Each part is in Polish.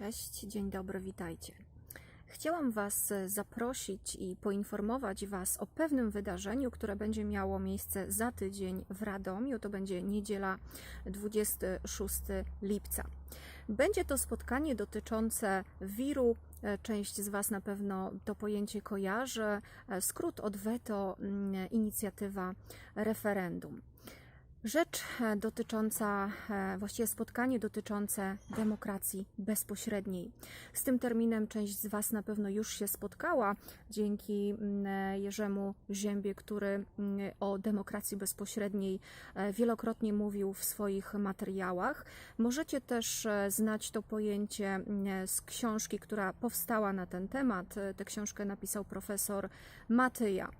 Cześć, dzień dobry, witajcie. Chciałam Was e, zaprosić i poinformować Was o pewnym wydarzeniu, które będzie miało miejsce za tydzień w Radomiu. To będzie niedziela 26 lipca. Będzie to spotkanie dotyczące wiru. E, Część z Was na pewno to pojęcie kojarzy. E, Skrót od weto, mm, inicjatywa referendum. Rzecz e, dotycząca, e, właściwie spotkanie dotyczące demokracji bezpośredniej. Z tym terminem część z Was na pewno już się spotkała dzięki mm, e, Jerzemu Ziębie, który mm, o demokracji bezpośredniej wielokrotnie mówił w swoich materiałach. Możecie też znać to pojęcie mm, z książki, która powstała na ten temat. Tę książkę napisał profesor Matyja.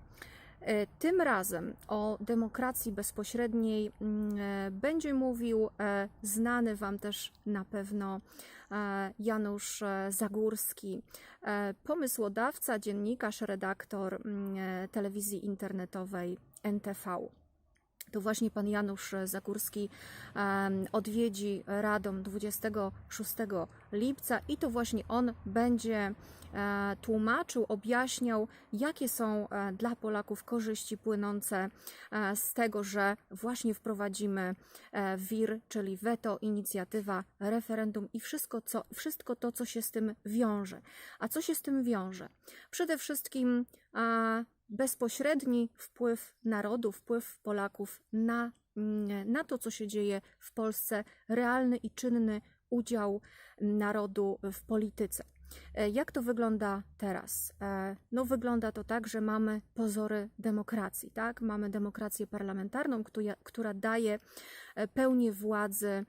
E, Tym razem o demokracji bezpośredniej mm, e, będzie mówił e, znany Wam też na pewno Janusz Zagórski, pomysłodawca, dziennikarz, redaktor mm, telewizji internetowej NTV. To właśnie pan Janusz Zagórski odwiedzi Radom 26 lipca i to właśnie on będzie tłumaczył, objaśniał, jakie są e, dla Polaków korzyści płynące e, z tego, że właśnie wprowadzimy e, WIR, czyli weto, inicjatywa, referendum i wszystko, co, wszystko to, co się z tym wiąże. A co się z tym wiąże? Przede wszystkim e, bezpośredni wpływ narodu, wpływ Polaków na, mm, na to, co się dzieje w Polsce, realny i czynny udział narodu w polityce. E, Jak to wygląda teraz? E, No, wygląda to tak, że mamy pozory demokracji, tak? Mamy demokrację parlamentarną, która, daje e, pełnię władzy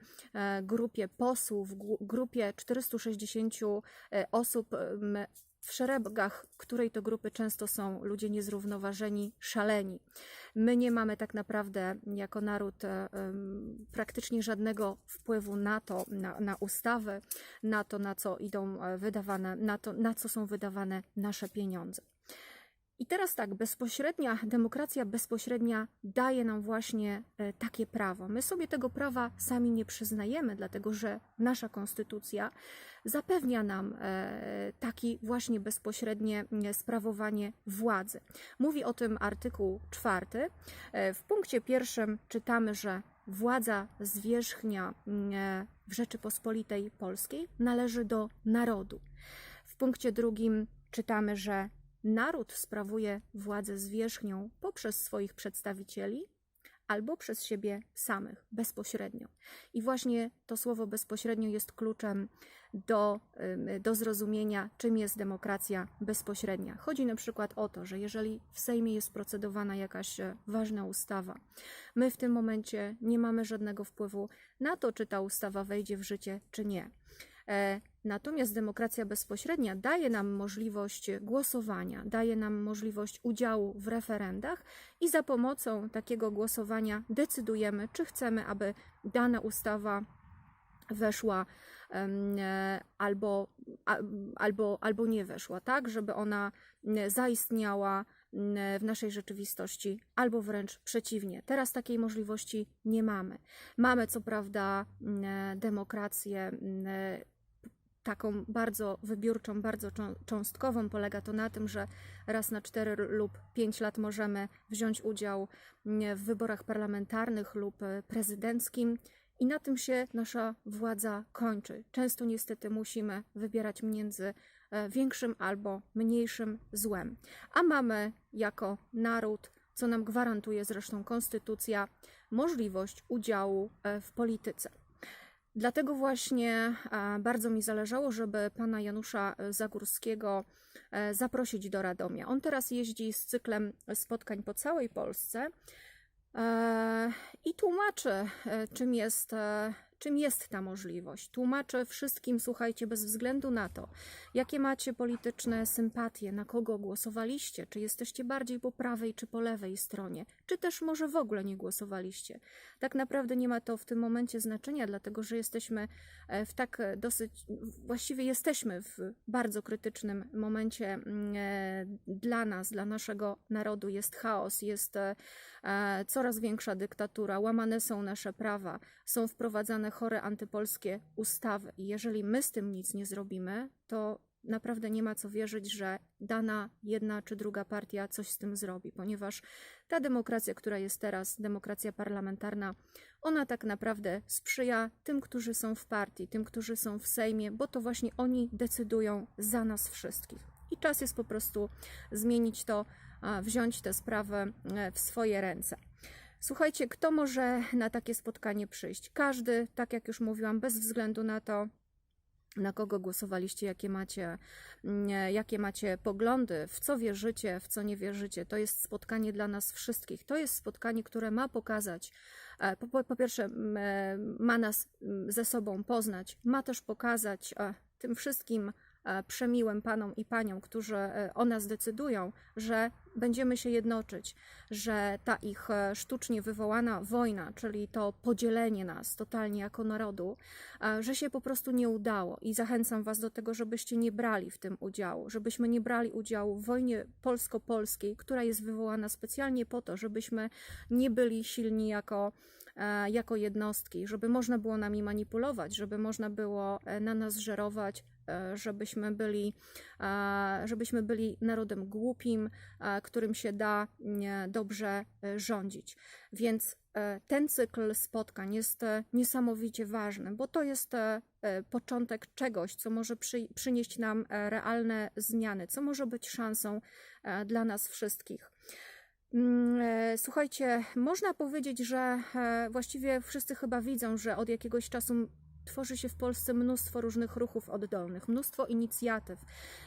grupie posłów, gru- grupie 460 e, osób, w szeregach której to grupy często są ludzie niezrównoważeni, szaleni. My nie mamy tak naprawdę jako naród e, praktycznie żadnego wpływu na to, na, na ustawy, na to, na co idą e, wydawane, na to, na co są wydawane nasze pieniądze. I teraz tak, bezpośrednia demokracja bezpośrednia daje nam właśnie e, takie prawo. My sobie tego prawa sami nie przyznajemy, dlatego że nasza konstytucja zapewnia nam e, taki właśnie bezpośrednie m, sprawowanie władzy. Mówi o tym artykuł czwarty. E, W punkcie pierwszym czytamy, że władza zwierzchnia e, w Rzeczypospolitej Polskiej należy do narodu. W punkcie drugim czytamy, że naród sprawuje władzę zwierzchnią poprzez swoich przedstawicieli albo przez siebie samych, bezpośrednio. I właśnie to słowo bezpośrednio jest kluczem do, do zrozumienia, czym jest demokracja bezpośrednia. Chodzi na przykład o to, że jeżeli w Sejmie jest procedowana jakaś e, ważna ustawa, my w tym momencie nie mamy żadnego wpływu na to, czy ta ustawa wejdzie w życie, czy nie. E, Natomiast demokracja bezpośrednia daje nam możliwość głosowania, daje nam możliwość udziału w referendach i za pomocą takiego głosowania decydujemy, czy chcemy, aby dana ustawa weszła e, albo, albo, albo nie weszła, tak, żeby ona zaistniała w naszej rzeczywistości, albo wręcz przeciwnie. Teraz takiej możliwości nie mamy. Mamy co prawda m, demokrację taką bardzo wybiórczą, bardzo czą- cząstkową. Polega to na tym, że raz na 4 lub 5 lat możemy wziąć udział mm, w wyborach parlamentarnych lub e, prezydenckim. I na tym się nasza władza kończy. Często niestety musimy wybierać między e, większym albo mniejszym złem. A mamy jako naród, co nam gwarantuje zresztą konstytucja, możliwość udziału e, w polityce. Dlatego właśnie e, bardzo mi zależało, żeby pana Janusza e, Zagórskiego e, zaprosić do Radomia. On teraz jeździ z cyklem spotkań po całej Polsce e, i tłumaczy, e, czym jest, e, czym jest ta możliwość. Tłumaczy wszystkim, słuchajcie, bez względu na to, jakie macie polityczne sympatie, na kogo głosowaliście, czy jesteście bardziej po prawej czy po lewej stronie, czy też może w ogóle nie głosowaliście. Tak naprawdę nie ma to w tym momencie znaczenia, dlatego że jesteśmy e, w tak e, dosyć, właściwie jesteśmy w bardzo krytycznym momencie mm, e, dla nas, dla naszego narodu. Jest chaos, jest coraz większa dyktatura, łamane są nasze prawa, są wprowadzane chore antypolskie ustawy. I jeżeli my z tym nic nie zrobimy, to naprawdę nie ma co wierzyć, że dana jedna czy druga partia coś z tym zrobi, ponieważ ta demokracja, która jest teraz, demokracja parlamentarna, ona tak naprawdę sprzyja tym, którzy są w partii, tym, którzy są w Sejmie, bo to właśnie oni decydują za nas wszystkich. I czas jest po prostu zmienić to, wziąć tę sprawę e, w swoje ręce. Słuchajcie, kto może na takie spotkanie przyjść? Każdy, tak jak już mówiłam, bez względu na to, na kogo głosowaliście, jakie macie, mm, jakie macie poglądy, w co wierzycie, w co nie wierzycie. To jest spotkanie dla nas wszystkich. To jest spotkanie, które ma pokazać, e, po, po, pierwsze, e, ma nas ze sobą poznać, ma też pokazać e, tym wszystkim e, przemiłym panom i paniom, którzy e, o nas decydują, że będziemy się jednoczyć, że ta ich e, sztucznie wywołana wojna, czyli to podzielenie nas totalnie jako narodu, e, że się po prostu nie udało. I zachęcam Was do tego, żebyście nie brali w tym udziału, żebyśmy nie brali udziału w wojnie polsko-polskiej, która jest wywołana specjalnie po to, żebyśmy nie byli silni jako e, jako jednostki, żeby można było nami manipulować, żeby można było e, na nas żerować, e, żebyśmy byli, e, żebyśmy byli narodem głupim, e, którym się da dobrze e, rządzić. Więc e, ten cykl spotkań jest e, niesamowicie ważny, bo to jest e, e, początek czegoś, co może przy, przynieść nam e, realne zmiany, co może być szansą e, dla nas wszystkich. Mm, e, Słuchajcie, można powiedzieć, że e, właściwie wszyscy chyba widzą, że od jakiegoś czasu tworzy się w Polsce mnóstwo różnych ruchów oddolnych, mnóstwo inicjatyw.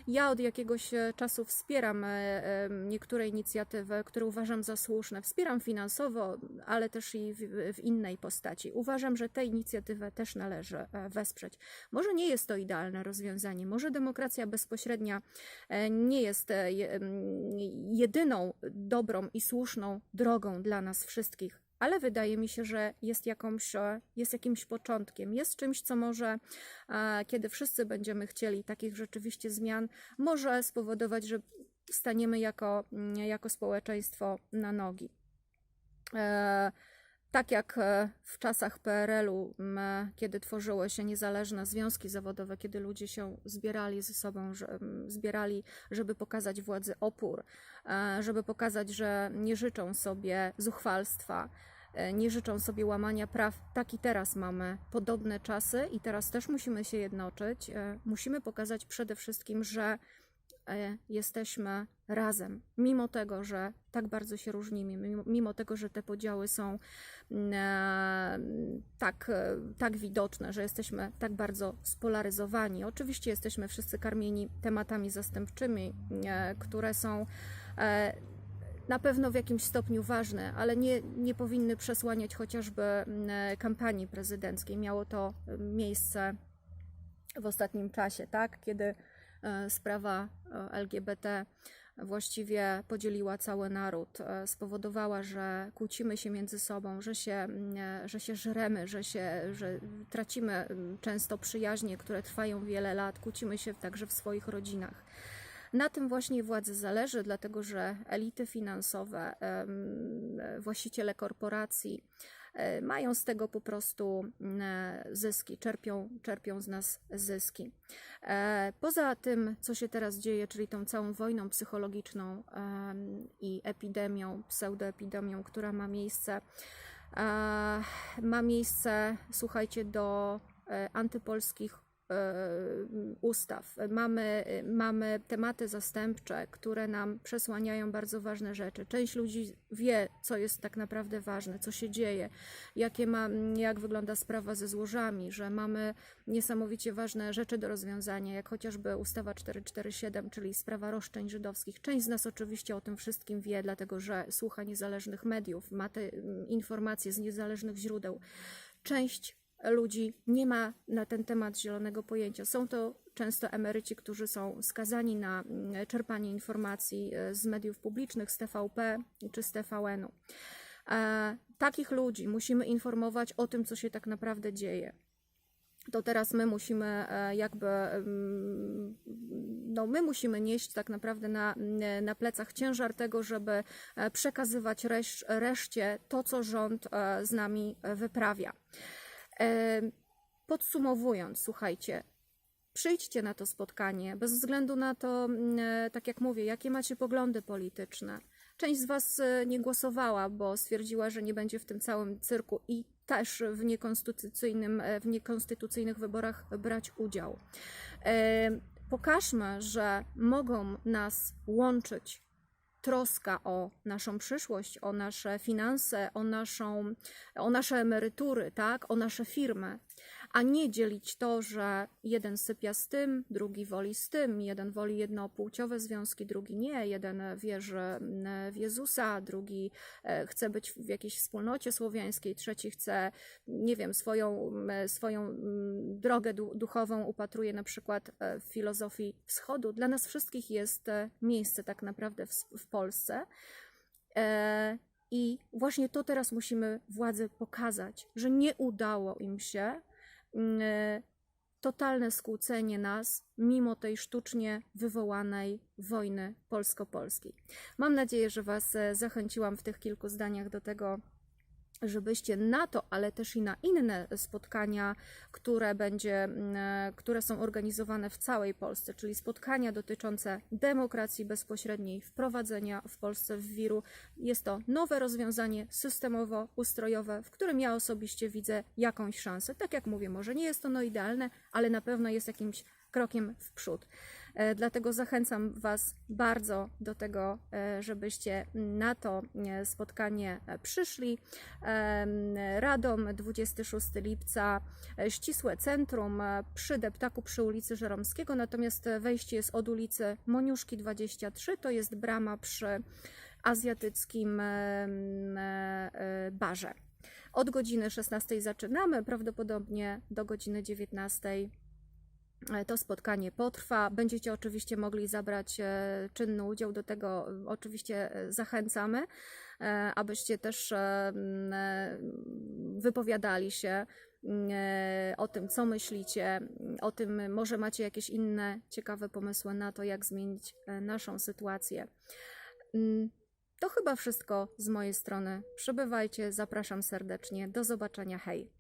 Ja od jakiegoś e, czasu wspieram e, e, niektóre inicjatywy, które uważam za słuszne. Wspieram finansowo, ale też i w, innej postaci. Uważam, że tę inicjatywę też należy wesprzeć. Może nie jest to idealne rozwiązanie, może demokracja bezpośrednia nie jest jedyną dobrą i słuszną drogą dla nas wszystkich. Ale wydaje mi się, że jest, jakąś, e, jest jakimś początkiem, jest czymś, co może, e, kiedy wszyscy będziemy chcieli takich rzeczywiście zmian, może spowodować, że staniemy jako, mm, jako społeczeństwo na nogi. Tak jak e, w czasach PRL-u, kiedy tworzyły się niezależne związki zawodowe, kiedy ludzie się zbierali ze sobą, zbierali, żeby pokazać władzy opór, e, żeby pokazać, że nie życzą sobie zuchwalstwa, e, nie życzą sobie łamania praw. Tak i teraz mamy podobne czasy i teraz też musimy się jednoczyć. Musimy pokazać przede wszystkim, że jesteśmy razem, mimo tego, że tak bardzo się różnimy, mimo, tego, że te podziały są mm, e, tak, e, tak widoczne, że jesteśmy tak bardzo spolaryzowani. Oczywiście jesteśmy wszyscy karmieni tematami zastępczymi, e, które są e, na pewno w jakimś stopniu ważne, ale nie, nie powinny przesłaniać chociażby mm, e, kampanii prezydenckiej. Miało to e, miejsce w ostatnim czasie, tak? Kiedy e, sprawa e, LGBT właściwie podzieliła cały naród, e, spowodowała, że kłócimy się między sobą, że się, e, że się żremy, że, się, że tracimy często przyjaźnie, które trwają wiele lat, kłócimy się także w swoich rodzinach. Na tym właśnie władzy zależy, dlatego że elity finansowe, właściciele korporacji e, mają z tego po prostu mm, e, zyski, czerpią, czerpią z nas zyski. E, Poza tym, co się teraz dzieje, czyli tą całą wojną psychologiczną i epidemią, pseudoepidemią, która ma miejsce, e, ma miejsce, słuchajcie, do e, antypolskich e, ustaw. Mamy, mamy tematy zastępcze, które nam przesłaniają bardzo ważne rzeczy. Część ludzi wie, co jest tak naprawdę ważne, co się dzieje, jakie ma, jak wygląda sprawa ze złożami, że mamy niesamowicie ważne rzeczy do rozwiązania, jak chociażby ustawa 447, czyli sprawa roszczeń żydowskich. Część z nas oczywiście o tym wszystkim wie, dlatego że słucha niezależnych mediów, ma te mm, informacje z niezależnych źródeł. Część ludzi nie ma na ten temat zielonego pojęcia. Są to często emeryci, którzy są skazani na mm, czerpanie informacji e, z mediów publicznych, z TVP czy z TVN-u. E, Takich ludzi musimy informować o tym, co się tak naprawdę dzieje to teraz my musimy e, jakby, mm, no my musimy nieść tak naprawdę na, na plecach ciężar tego, żeby przekazywać resz, reszcie to, co rząd z nami wyprawia. Podsumowując, słuchajcie, przyjdźcie na to spotkanie, bez względu na to, mm, e, tak jak mówię, jakie macie poglądy polityczne. Część z Was e, nie głosowała, bo stwierdziła, że nie będzie w tym całym cyrku i też w, niekonstytucyjnym, e, w niekonstytucyjnych wyborach brać udział. Pokażmy, że mogą nas łączyć troska o naszą przyszłość, o nasze finanse, o, naszą, o nasze emerytury, tak? o nasze firmy, a nie dzielić to, że jeden sypia z tym, drugi woli z tym, jeden woli jednopłciowe związki, drugi nie, jeden wierzy w Jezusa, drugi e, chce być w jakiejś wspólnocie słowiańskiej, trzeci chce, nie wiem, swoją, swoją drogę du- duchową upatruje na przykład e, w filozofii wschodu. Dla nas wszystkich jest e, miejsce tak naprawdę w, w Polsce. I właśnie to teraz musimy władzy pokazać, że nie udało im się totalne skłócenie nas mimo tej sztucznie wywołanej wojny polsko-polskiej. Mam nadzieję, że Was e, zachęciłam w tych kilku zdaniach do tego, żebyście na to, ale też i na inne spotkania, które, będzie, mm, e, które są organizowane w całej Polsce, czyli spotkania dotyczące demokracji bezpośredniej, wprowadzenia w Polsce w wiru. Jest to nowe rozwiązanie systemowo-ustrojowe, w którym ja osobiście widzę jakąś szansę. Tak jak mówię, może nie jest ono idealne, ale na pewno jest jakimś krokiem w przód. E, Dlatego zachęcam Was bardzo do tego, e, żebyście na to e, spotkanie przyszli. Radom 26 lipca, ścisłe centrum przy Deptaku przy ulicy Żeromskiego, natomiast wejście jest od ulicy Moniuszki 23, to jest brama przy azjatyckim barze. Od godziny 16 zaczynamy, prawdopodobnie do godziny 19 E, to spotkanie potrwa. Będziecie oczywiście mogli zabrać e, czynny udział. Do tego e, oczywiście e, zachęcamy, e, abyście też e, e, wypowiadali się e, o tym, co myślicie, o tym, może macie jakieś inne ciekawe pomysły na to, jak zmienić e, naszą sytuację. Mm, To chyba wszystko z mojej strony. Przybywajcie, zapraszam serdecznie. Do zobaczenia. Hej!